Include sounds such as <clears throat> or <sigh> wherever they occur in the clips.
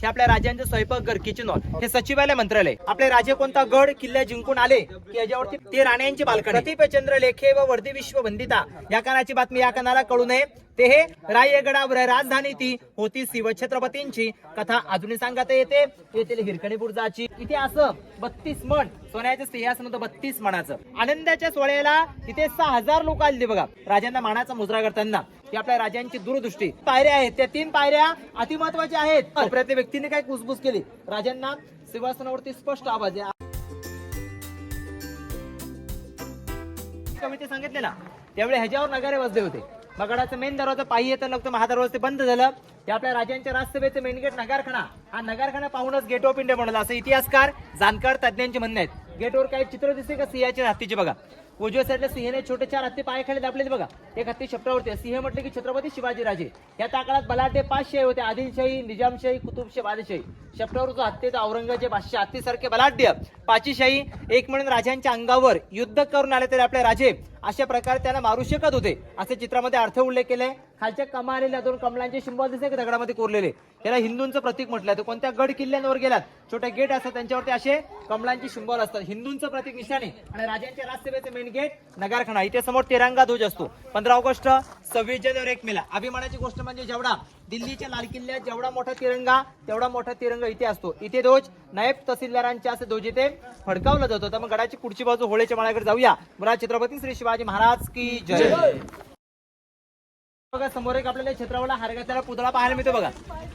हे आपल्या राजांचं स्वयंपाकघर किचन हॉल हे सचिवालय मंत्रालय. आपले राजे कोणता गड किल्ला जिंकून आले की याच्यावरती ते राण्यांची बालकणी प्रतिप लेखे व वर्दी विश्व बंदिता या कानाची बातमी या कानाला कळू नये. ते हे रायगडावर राजधानी ती होती शिवछत्रपतींची कथा. अजूनही सांगता येते येथील हिरकणीपूरजाची बुर्जाची इथे असं बत्तीस मण सोन्याचं सिंहासन होतं बत्तीस मणाचं आनंदाच्या सोहळ्याला तिथे सहा हजार लोक आले बघा. राजांना मानाचा मुजरा करताना. ही आपल्या राजांची दूरदृष्टी. पायऱ्या आहेत त्या तीन पायऱ्या अतिमहत्वाच्या आहेत. प्रत्येक व्यक्तीने काय कुसबुस केली? राजांना सिंहासनावरती स्पष्ट आवाज आहे कविते सांगितले ना त्यावेळी ह्याच्यावर नगारे वाजले होते. मगडाचं मेन दरवाजा पायी तर नव्हतं महादरवाजा ते बंद झालं. ते आपल्या राजांच्या राजसभेचं मेन गेट नगारखाना. हा नगारखाना पाहूनच गेट ऑफ इंडिया बनवला असं इतिहासकार जाणकार तज्ञांचे म्हणणे आहेत. गेटवर काही चित्र दिसते का? सिंहाच्या हत्तीचे बघा. उजव्या साईडला सिंहने छोटे चार हत्ते पायाखाली दाबलेत बघा. एक हत्ती शपटावरती सिंह म्हटले की छत्रपती शिवाजी राजे या ताकाळात काळात बलाढ्य पाच शाही होते. आदिलशाही निजामशाही कुतुबशाही बादशाही शपटावर जो हत्ती होता औरंगजेब. बादशाह हत्तीसारखे बलाढ्य पाचीशाही एक म्हणून राजांच्या अंगावर युद्ध करून आले तरी आपले राजे अशा प्रकारे त्यांना मारू शकत होते. असे चित्रामध्ये अर्थ उल्लेख केलाय. खालच्या कमालेल्या दोन कमलांचे शिंबल दिसले दगडामध्ये कोरलेले. त्याला हिंदूंचं प्रतीक म्हटलं तर कोणत्या गड किल्ल्यांवर गेलात? छोटे गेट असतात त्यांच्यावरती असे कमलांचे शिंबॉल असतात. हिंदूंचं प्रतीक निशाणे आणि राजांच्या राजसभेचे मेन गेट नगारखाना इथे समोर तिरंगा ध्वज असतो. पंधरा ऑगस्ट सव्वीस जानेवारी एक मेला. अभिमानाची गोष्ट म्हणजे जेवढा दिल्लीच्या लाल किल्ल्यात जेवढा मोठा तिरंगा तेवढा मोठा तिरंगा इथे असतो. इथे ध्वज नायब तहसीलदारांच्या असे ध्वज इथे फडकावला जातो. तर मग गडाची पुढची बाजू होळेच्या माळ्याकडे जाऊया. मला छत्रपती श्री शिवाजी महाराज की जय. बघा समोर एक आपल्याला छत्रपतीला हरगाचा पुतळा पाहायला मिळतो बघा.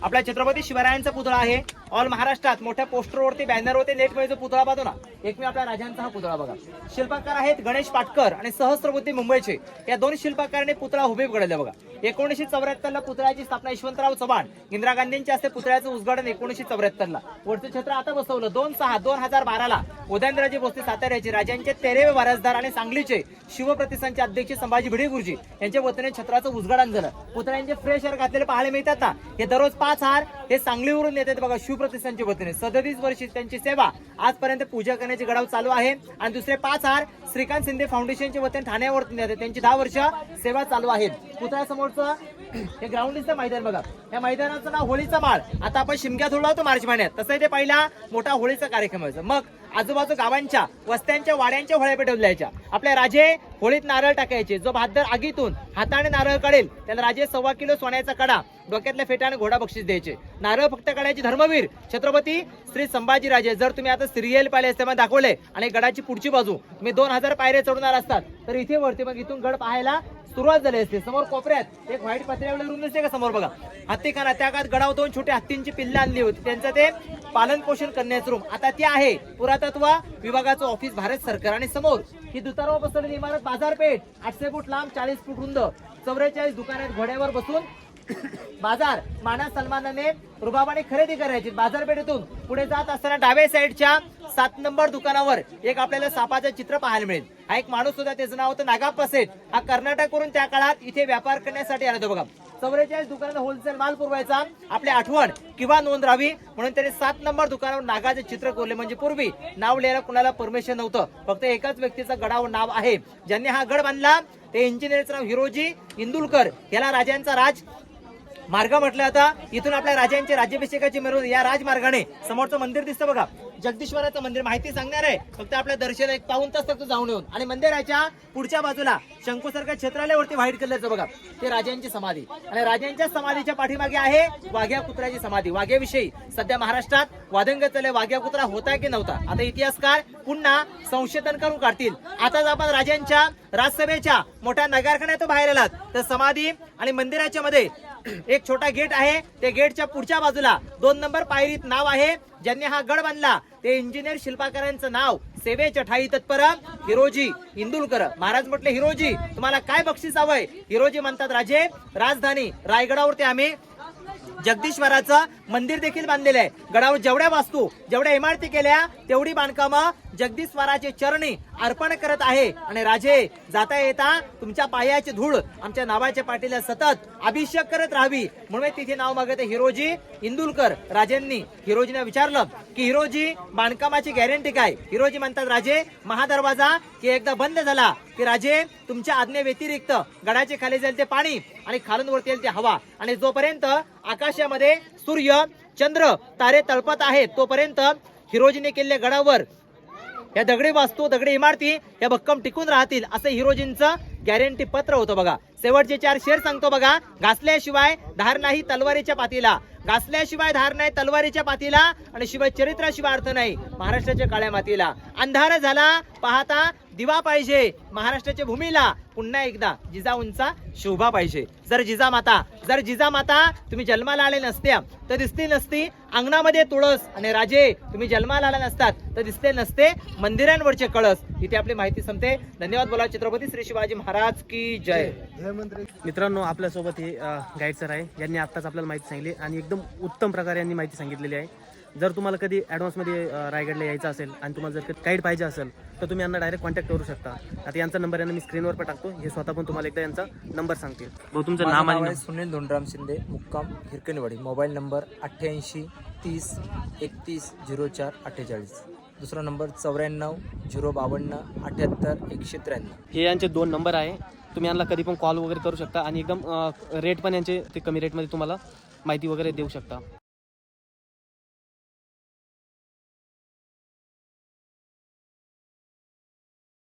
आपल्या छत्रपती शिवरायांचा पुतळा आहे. ऑल महाराष्ट्रात मोठ्या पोस्टरवरती बॅनरवरती नेटमध्ये पुतळा पाहतो ना. एक मी आपल्या राजांचा हा पुतळा बघा. शिल्पकार आहेत गणेश पाटकर आणि सहस्त्रबुद्धी मुंबईचे. या दोन शिल्पकारांनी पुतळा हुबे घडवला बघा. एकोणीशे चौऱ्याहत्तर ला पुतळ्याची स्थापना यशवंतराव चव्हाण इंदिरा गांधींच्या हस्ते पुतळ्याचं उद्घाटन एकोणीशे चौऱ्याहत्तर ला वरचं छत्र आता बसवलं. दोन सहा दोन हजार बारा ला उदयनराजे भोसले साताऱ्याचे राजांचे तेरेवे वारसदार आणि सांगलीचे शिवप्रतिष्ठानचे अध्यक्ष संभाजी भिडे गुरुजी यांच्या वतीने छत्राचं उद्घाटन झालं पुतळ्यांचे फ्रेश हार घातलेले पाहायला मिळतात ना. हे दररोज पाच हार हे सांगलीवरून येतात बघा शिवप्रतिष्ठानच्या वतीने. सदतीस वर्षी त्यांची सेवा आजपर्यंत पूजा करण्याची गडाव चालू आहे. आणि दुसरे पाच हार श्रीकांत शिंदे फाउंडेशनच्या वतीने ठाण्यावरती येतात त्यांची दहा वर्ष सेवा चालू आहे पुतळ्यासमोरचं <clears throat> हे ग्राउंड दिसतं मैदान बघा. या मैदानाचं नाव होळीचा माळ आता आपण शिमग्यात होळा होतो मार्च महिन्यात. तसं ते पहिला मोठा होळीचा कार्यक्रम व्हायचा मग आजूबाजू गावांच्या वस्त्यांच्या वाड्यांच्या होळ्या पेटवल्या आपल्या राजे होळीत नारळ टाकायचे. जो भादर आगीतून हाताने नारळ काढेल त्याला राजे सव्वा किलो सोन्याचा कडा डोक्यातल्या फेटाने घोडा बक्षीस द्यायचे. नारळ फक्त काढायचे धर्मवीर छत्रपती श्री संभाजी राजे. जर तुम्ही आता सिरियल पाहिले असते मग दाखवले. आणि गडाची पुढची बाजू. तुम्ही दोन हजार पायऱ्या चढणार असतात. तर इथे वरती मग इथून गड पाहायला सुरुवात झाली असते. समोर कोपऱ्यात एक व्हाईट पत्र्यावर रूम दिसते का समोर बघा. हत्तीखाना. त्या काळात गडावर दोन छोटे हत्तींची पिल्लं आणली होती. त्यांचं ते पालन पोषण करण्याचं रूम. आता ते आहे पुरातत्व विभागाचं ऑफिस भारत सरकार आणि समोर. ही दुतारावर बसवलेली इमारत बाजारपेठ आठशे फूट लांब चाळीस फूट रुंद चौवेचाळीस दुकानात घोड्यावर बसून <coughs> बाजार माना सन्मानाने रुबाबाने खरेदी करायची. बाजारपेठेतून पुढे जात असताना डाव्या साईडच्या सात नंबर दुकानावर एक आपल्याला सापाचं चित्र पाहायला मिळेल. हा एक माणूस होता त्याचं नाव होतं नागाप्पा सेठ हा कर्नाटकवरून त्या काळात इथे व्यापार करण्यासाठी आला होता बघा. चौवेचाळीस दुकानात होलसेल माल पुरवायचा आपली आठवण किंवा नोंद राहावी म्हणून त्याने सात नंबर दुकानावर नागाचे चित्र कोरले. म्हणजे पूर्वी नाव लिहायला कुणाला परमिशन नव्हतं. फक्त एकाच व्यक्तीचं गडावर नाव आहे. ज्यांनी हा गड बांधला ते इंजिनिअरचं नाव हिरोजी इंदुलकर. याला राजांचा राज. मार्ग म्हटलं आता इथून आपल्या राजांच्या राज्याभिषेकाची मिरवणूक या राजमार्गाने. समोरचं मंदिर दिसतं बघा. जगदीश्वराचं मंदिर माहिती सांगणार आहे. फक्त आपल्या दर्शन एक पाऊन तास फक्त जाऊन येऊन. आणि मंदिराच्या पुढच्या बाजूला. शंकूसारख्या क्षेत्रालयावरती व्हाईट कलरचं बघा. ते राजांची समाधी. आणि राजांच्या समाधीच्या पाठीमागे आहे वाघ्या कुत्र्याची समाधी. वाघ्याविषयी सध्या महाराष्ट्रात वादंग चालय वाघ्या कुत्रा होता की नव्हता? आता इतिहासकार पुन्हा संशोधन करून काढतील. आताच आपण राजांच्या राजसभेच्या मोठ्या नगारखान्यात बाहेर आलात. तर समाधी आणि मंदिराच्या मध्ये एक छोटा गेट आहे. ते गेटच्या पुढच्या बाजूला दोन नंबर पायरीत नाव आहे. ज्यांनी हा गड बांधला ते इंजिनियर शिल्पकारांचं नाव सेवेच्या ठाई तत्पर हिरोजी इंदुलकर. महाराज म्हटले हिरोजी तुम्हाला काय बक्षीस हवंय? हिरोजी म्हणतात राजे राजधानी रायगडावरती आम्ही जगदीश्वराचं मंदिर देखील बांधलेलं आहे. गडावर जेवढ्या वास्तू जेवढ्या इमारती केल्या तेवढी बांधकामं जगदीश्वराचे चरणी अर्पण करत आहे. आणि राजे जाता येता तुमच्या पायाची धूळ आमच्या नावाच्या पाठीला सतत अभिषेक करत राहावी. म्हणून तिथे नाव मागत हिरोजी इंदुलकर. राजांनी हिरोजीने विचारलं की हिरोजी बांधकामाची गॅरंटी काय? हिरोजी म्हणतात राजे महादरवाजा की एकदा बंद झाला की राजे तुमच्या आज्ञे व्यतिरिक्त गडाचे खाली जाईल ते पाणी आणि खालून वरती येईल ते हवा. आणि जोपर्यंत आकाशामध्ये सूर्य चंद्र तारे तळपत आहेत तोपर्यंत हिरोजीने केलेल्या गडावर या दगडी वास्तू दगडी इमारती या भक्कम टिकून राहतील असं हिरोजींचं गॅरंटी पत्र होतं बघा. शेवटचे चार शेर सांगतो बघा. घासल्याशिवाय धार नाही तलवारीच्या पातीला. घासल्याशिवाय धार नाही तलवारीच्या पातीला आणि शिवाय चरित्राशिवाय अर्थ नाही महाराष्ट्राच्या काळ्या मातीला. अंधार झाला पाहता दिवा पाहिजे. महाराष्ट्राच्या भूमीला पुन्हा एकदा जिजाऊंचा शोभा पाहिजे. जर जिजामाता जर जिजामाता तुम्ही जन्माला आले नसत्या तर दिसली नसती अंगणामध्ये तुळस आणि राजे तुम्ही जन्माला आला नसतात तर दिसले नसते मंदिरांवरचे कळस. इथे आपली माहिती संपते. धन्यवाद बोला छत्रपती श्री शिवाजी महाराज की जय. मित्रांनो आपल्यासोबत हे गाईड सर आहे. यांनी आत्ताच आपल्याला माहिती सांगितली आणि एकदम उत्तम प्रकारे यांनी माहिती सांगितलेली आहे. जर तुम्हाला कधी ॲडव्हान्समध्ये रायगडला यायचं असेल आणि तुम्हाला जर गाईड पाहिजे असेल तर तुम्ही यांना डायरेक्ट कॉन्टॅक्ट करू शकता. आता यांचा नंबर यांना मी स्क्रीनवर पण टाकतो. हे स्वतः पण तुम्हाला एकदा यांचा नंबर सांगतील. भाऊ तुमचं नाव आणि आहे सुनील धोंडराम शिंदे मुक्काम हिरकणवाडी. मोबाईल नंबर अठ्ठ्याऐंशी तीस एकतीस झिरो चार अठ्ठेचाळीस. दुसरा नंबर चौऱ्याण्णव झिरो बावन्न अठ्याहत्तर एकशे त्र्याण्णव. हे यांचे दोन नंबर आहे. तुम्ही यांना कधी पण कॉल वगैरे करू शकता आणि एकदम रेट पण यांचे ते कमी रेटमध्ये तुम्हाला माहिती वगैरे देऊ शकता.